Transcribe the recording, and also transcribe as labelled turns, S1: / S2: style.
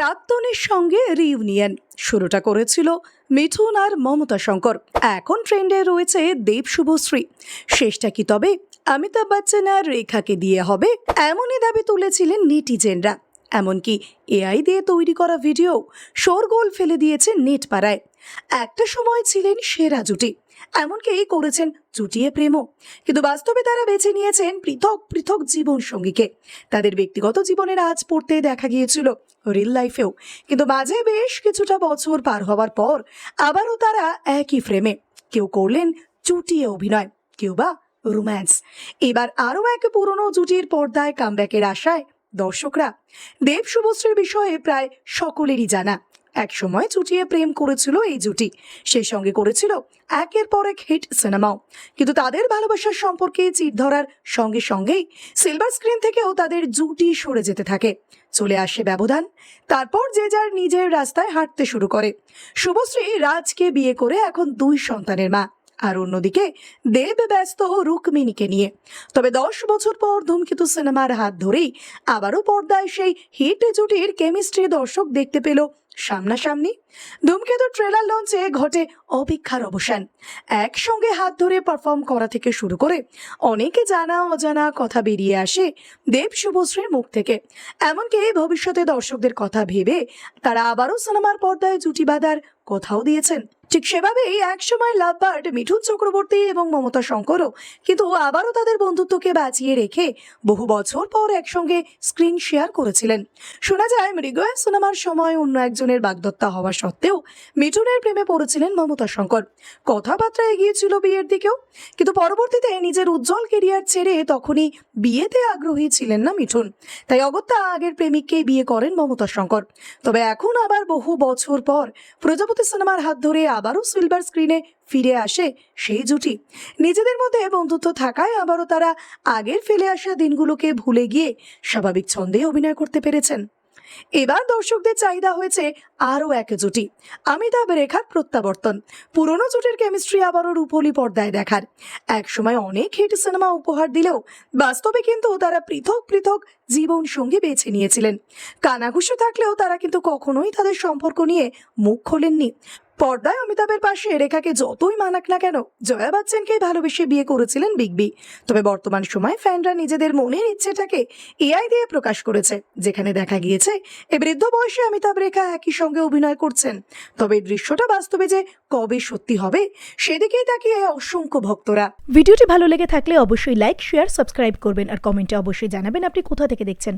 S1: প্রাক্তনের সঙ্গে রিউনিয়ন শুরুটা করেছিল মিঠুন আর মমতা শঙ্কর। এখন ট্রেন্ডে রয়েছে দেব শুভশ্রী। শেষটা কি তবে? অমিতাভ বচ্চন আর রেখাকে দিয়ে হবে, এমনই দাবি তুলেছিলেন নেটিজেনরা। এমনকি এআই দিয়ে তৈরি করা ভিডিও শোরগোল ফেলে দিয়েছে নেট পাড়ায় একটা সময় ছিলেন সেরা জুটি এমনকি করেছেন জুটিয়ে প্রেমও। কিন্তু বাস্তবে তারা বেছে নিয়েছেন পৃথক পৃথক জীবন সঙ্গীকে তাদের ব্যক্তিগত জীবনের আজ পড়তে দেখা গিয়েছিল রিল লাইফেও কিন্তু মাঝে বেশ কিছুটা বছর পার হওয়ার পর আবারও তারা একই ফ্রেমে কেউ করলেন চুটিয়ে অভিনয়, কেউ বা রোম্যান্স এবার আরও এক পুরনো জুটির পর্দায় কামব্যাকের আশায় দর্শকরা, দেব শুভশ্রীর বিষয়ে প্রায় সকলেরই জানা। এক সময় চুটিয়ে প্রেম করেছিল এই জুটি। সেই সঙ্গে করেছিল একের পর এক হিট সিনেমাও। কিন্তু তাদের ভালোবাসার সম্পর্কে চির ধরার সঙ্গে সঙ্গেই সিলভার স্ক্রিন থেকেও তাদের জুটি সরে যেতে থাকে। চলে আসে ব্যবধান, তারপর যে যার নিজের রাস্তায় হাঁটতে শুরু করে। শুভশ্রী রাজকে বিয়ে করে এখন দুই সন্তানের মা। আর অন্যদিকে দেব ব্যস্ত রুক্মিণীকে নিয়ে। তবে দশ বছর পর ধূমকেতু সিনেমার হাত ধরেই আবারও পর্দায় সেই হিট জুটির কেমিস্ট্রি দর্শক দেখতে পেল সামনাসামনি। ধূমকেতু ট্রেলার লঞ্চে ঘটে অপেক্ষার অবসান। একসঙ্গে হাত ধরে পারফর্ম করা থেকে শুরু করে অনেকে জানা অজানা কথা বেরিয়ে আসে দেব শুভশ্রীর মুখ থেকে। এমনকি ভবিষ্যতে দর্শকদের কথা ভেবে তারা আবারও সিনেমার পর্দায় জুটি বাঁধার কথাও দিয়েছেন। ঠিক সেভাবেই একসময় লাভ বার্ড মিঠুন চক্রবর্তী এবং মমতা শঙ্করও কিন্তু আবারও তাদের বন্ধুত্বকে বাঁচিয়ে রেখে বহু বছর পর একসঙ্গে স্ক্রিন শেয়ার করেছিলেন। শোনা যায়, মৃগয়া সিনেমার সময় অন্য একজনের বাগদত্তা হওয়া সত্ত্বেও মিঠুনের প্রেমে পড়েছিলেন মমতা শঙ্কর। কথাবার্তা এগিয়েছিল বিয়ের দিকেও, কিন্তু পরবর্তীতে নিজের উজ্জ্বল কেরিয়ার ছেড়ে তখনই বিয়েতে আগ্রহী ছিলেন না মিঠুন। তাই অগত্যা আগের প্রেমিককেই বিয়ে করেন মমতা শঙ্কর। তবে এখন আবার বহু বছর পর প্রজাপতি সিনেমার হাত ধরে আবারও সিলভার স্ক্রিনে ফিরে আসে সেই জুটি। নিজেদের মধ্যে বন্ধুত্ব থাকায় আবারও তারা আগের ফেলে আসা দিনগুলোকে ভুলে গিয়ে স্বাভাবিক ছন্দে অভিনয় করতে পেরেছেন। এবার দর্শকদের চাহিদা হয়েছে আরও এক জুটি। অমিতাভ রেখার প্রত্যাবর্তন। পুরনো জুটির কেমিস্ট্রি আবারও রূপলি পর্দায় দেখার। একসময় অনেক হিট সিনেমা উপহার দিলেও বাস্তবে কিন্তু তারা পৃথক পৃথক জীবন সঙ্গী বেছে নিয়েছিলেন। কানাঘুষো থাকলেও তারা কিন্তু কখনোই তাদের সম্পর্ক নিয়ে মুখ খোলেননি। পর্দায় অমিতাভের পাশে রেখাকে যতই মানাক না কেন, জয়া বচ্চনকেই ভালোবেসে বিয়ে করেছিলেন বিগ বি। তবে বর্তমান সময় ফ্যানরা নিজেদের মনের ইচ্ছেটাকে এআই দিয়ে প্রকাশ করেছে, যেখানে দেখা গিয়েছে, এ বৃদ্ধ বয়সে অমিতাভ রেখা একই সঙ্গে অভিনয় করছেন। তবে দৃশ্যটা বাস্তবে যে কবে সত্যি হবে সেদিকেই তাকিয়ে অসংখ্য ভক্তরা।
S2: ভিডিওটি ভালো লেগে থাকলে অবশ্যই লাইক শেয়ার সাবস্ক্রাইব করবেন আর কমেন্টে অবশ্যই জানাবেন আপনি কোথা থেকে দেখছেন।